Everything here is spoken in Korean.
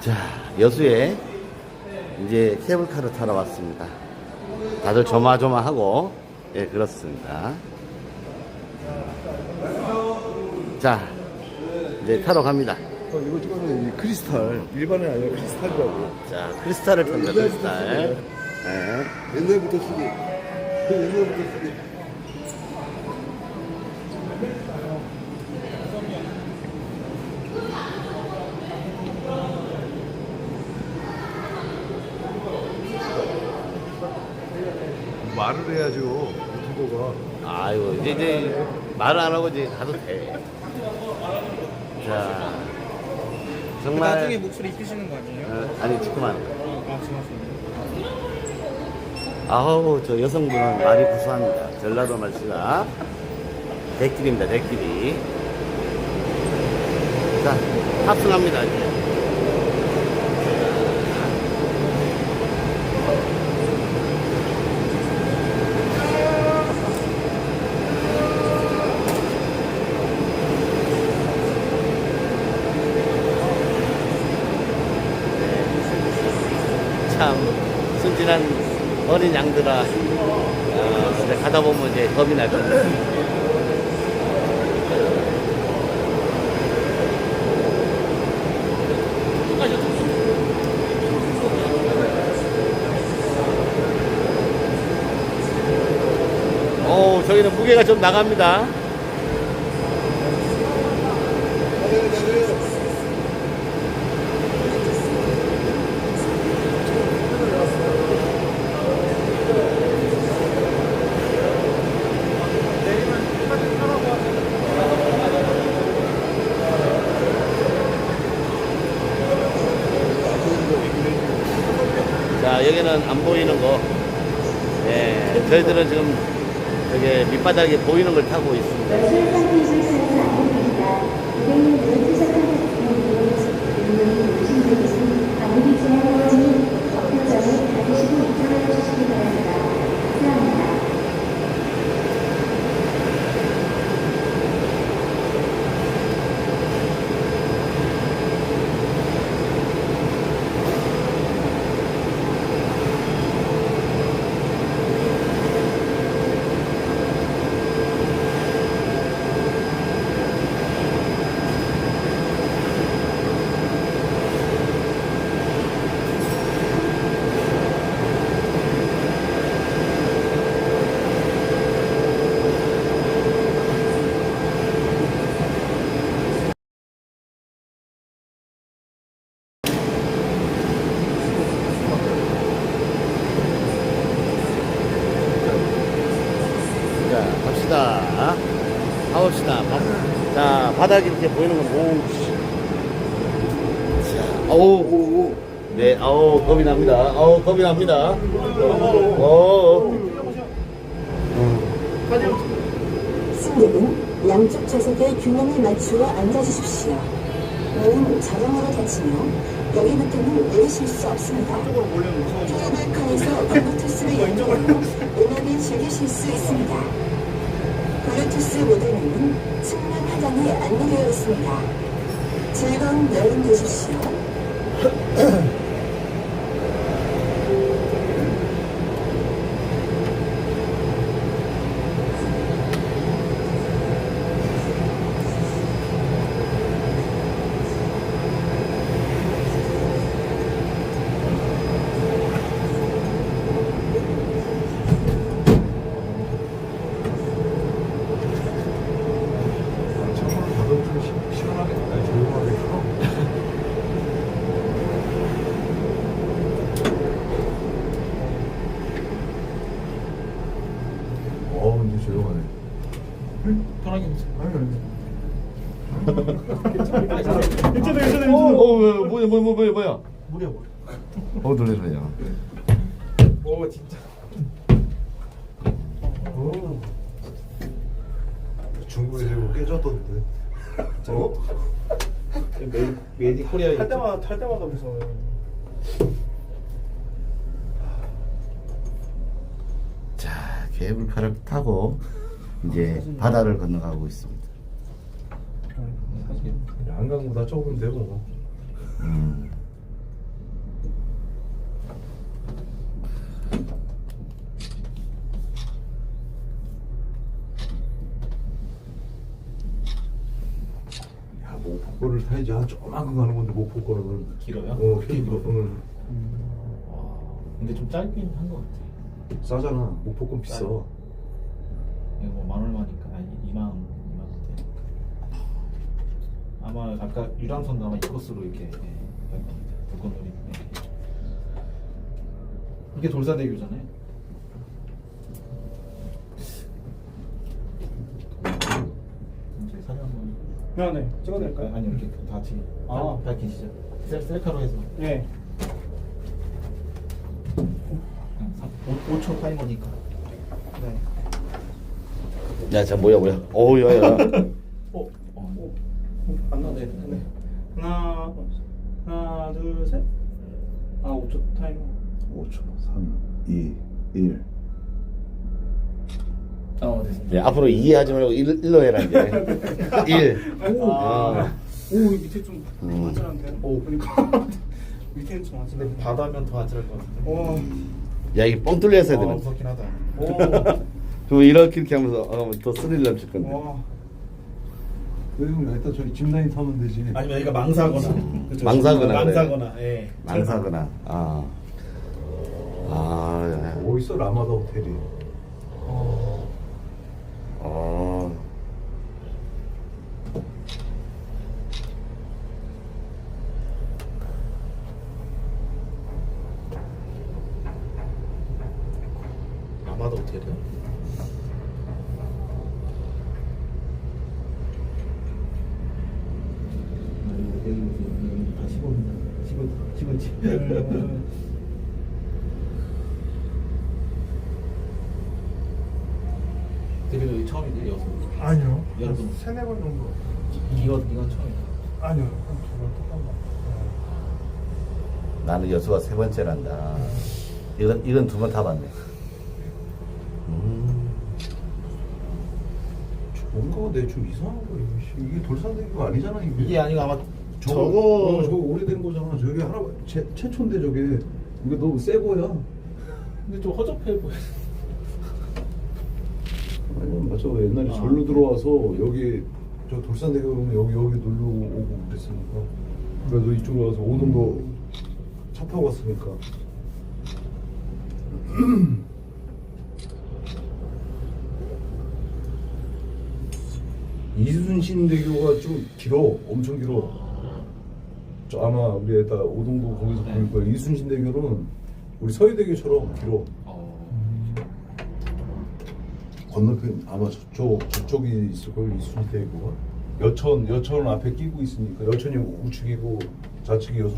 자, 여수에 이제 케이블카를 타러 왔습니다. 다들 조마조마하고, 예, 그렇습니다. 자, 이제 타러 갑니다. 어, 이거 찍어서 이 크리스탈 일반이 아니라 크리스탈이라고 자, 크리스탈을 탄다, 크리스탈. 예. 옛날부터 쓰기 그 옛날부터 쓰기 말을 해야죠 유튜버가 아이고, 이제, 이제, 말을 안 하고 이제 가도 돼. 자, 정말. 나중에 목소리 입히시는 거 아니에요? 어, 아니, 지금 하는 거. 아, 지났어요. 아우 저 여성분은 말이 구수합니다. 전라도 말씨가 대길입니다. 대길이. 자 탑승합니다. 이제. 참 순진한 어린 양들아 어, 진짜 가다 보면 이제 겁이 날 겁니다. 오, 저기는 무게가 좀 나갑니다. 자, 여기는 안 보이는 거. 네, 저희들은 지금 저기 밑바닥에 보이는 걸 타고 있습니다. 갑시다. 가봅시다. 바- 자, 바닥이 이렇게 보이는 건, 오, 씨. 자, 어우, 네, 어우, 겁이 납니다. 어우, 겁이 납니다. 어우. 승객은 양쪽 좌석의 균형을 맞추어 앉아주십시오. 문은 자동으로 닫히며 여기부터는 내리실 수 없습니다. 케이블카에서 블루투스를 연동하여 음악을 즐기실 수 있습니다. 블루투스 모델은 측면 하단에 안내되어 있습니다. 즐거운 여행 되십시오. 창문을 닫아주면 시- 시원하게 아니 조용하게 풀어 어 근데 조용하네 편하게 해주세요. 아니 아니 괜찮아요, 괜찮아요. 어, 어, 뭐야, 뭐야, 뭐야, 뭐야, 뭐야. 뭐야, 뭐야. 어, 놀래서요. 오, 진짜. 오. 중국에서 이거 깨졌던데 어? 메, 메디 코리아. 탈 때마다, 탈 때마다 무서워요. 자, 케이블카를 타고 이제 바다를 건너가고 있습니다. 사실 한강보다 좁은데 뭐. 음. 목포를 타야지 한 조만큼 가는 건데 목포거는 길어요? 어 길어. 응. 근데 좀 짧긴 한 것 같아. 싸잖아. 목포권 비싸. 이거 만 얼마니까 아니 2만 2만 원대. 아마 아까 유람선도 아마 이 코스로 이렇게 예, 불꽃놀이. 예. 이게 돌사대교잖아요. 저희 사진 한번. 아, 네. 찍어도 될까요? 아니 이렇게 다 같이 아. 밝히시죠. 셀 셀카로 해서. 네. 그냥 5, 5초 타이머니까. 네. 야, 자 뭐야 뭐야. 어우 야 야. 어, 어. 안 나네. 네. 하나, 하나, 둘, 셋. 아, 5초 타이머. 5초 3 2 1 어, 됐습니다. 네, 앞으로 이해하지 말고 일, 일로 해라 이제. 일. 아, 오, 이 밑에 좀 음. 아찔한데. 오, 그러니까 밑에는 좀 근데 아찔한데. 바다면 더 아찔할 것 같은데. 와, 야 이게 뻥 뚫려 있어야 아, 되는. 무섭긴 하다. 오, 그리고 이렇게 이렇게 하면서 어, 더 스릴 넘칠 건데. 와. 그럼 일단 저기 짚라인 타면 되지 아니면 여기가 망사거나. 그쵸? 망사거나 그래. 망사거나. 예. 망사거나. 아. 아. 야. 어디 있어 라마다 호텔이 어. 아마도 호텔이요. 여기 여기 다 시골입니다. 음, 되게 여기 처음이지 여수. 아니요. 여러분. 세네 번 정도. 이거 이건 처음이야. 아니요. 두번 똑같나. 나는 여수가 세 번째란다. 이건 이건 두 번 타봤네. 음. 뭔가 내가 좀 이상한 씨. 이게 돌산대교가 아니잖아 이게 이게 아니고 아마 저거 어, 저거 오래된 거잖아. 저게 하나 최, 최초인데 저게. 이게 너무 새 거야. 근데 좀 허접해 보여. 아니 맞아. 옛날에 아. 절로 들어와서 여기 저 돌산대교 오면 여기 여기 놀러 오고 그랬으니까. 그래서 이쪽으로 와서 오동도 차 타고 왔으니까. 이순신 대교가 좀 길어. 엄청 길어 저 아마 우리 애다 오동도 거기서 네. 보니까 이순신 대교는 우리 서해대교처럼 길어 어. 건너편 아마 저쪽 저쪽이 있을 거예요 이순신 대교가 여천 여천 앞에 끼고 있으니까 여천이 우측이고 좌측이 여수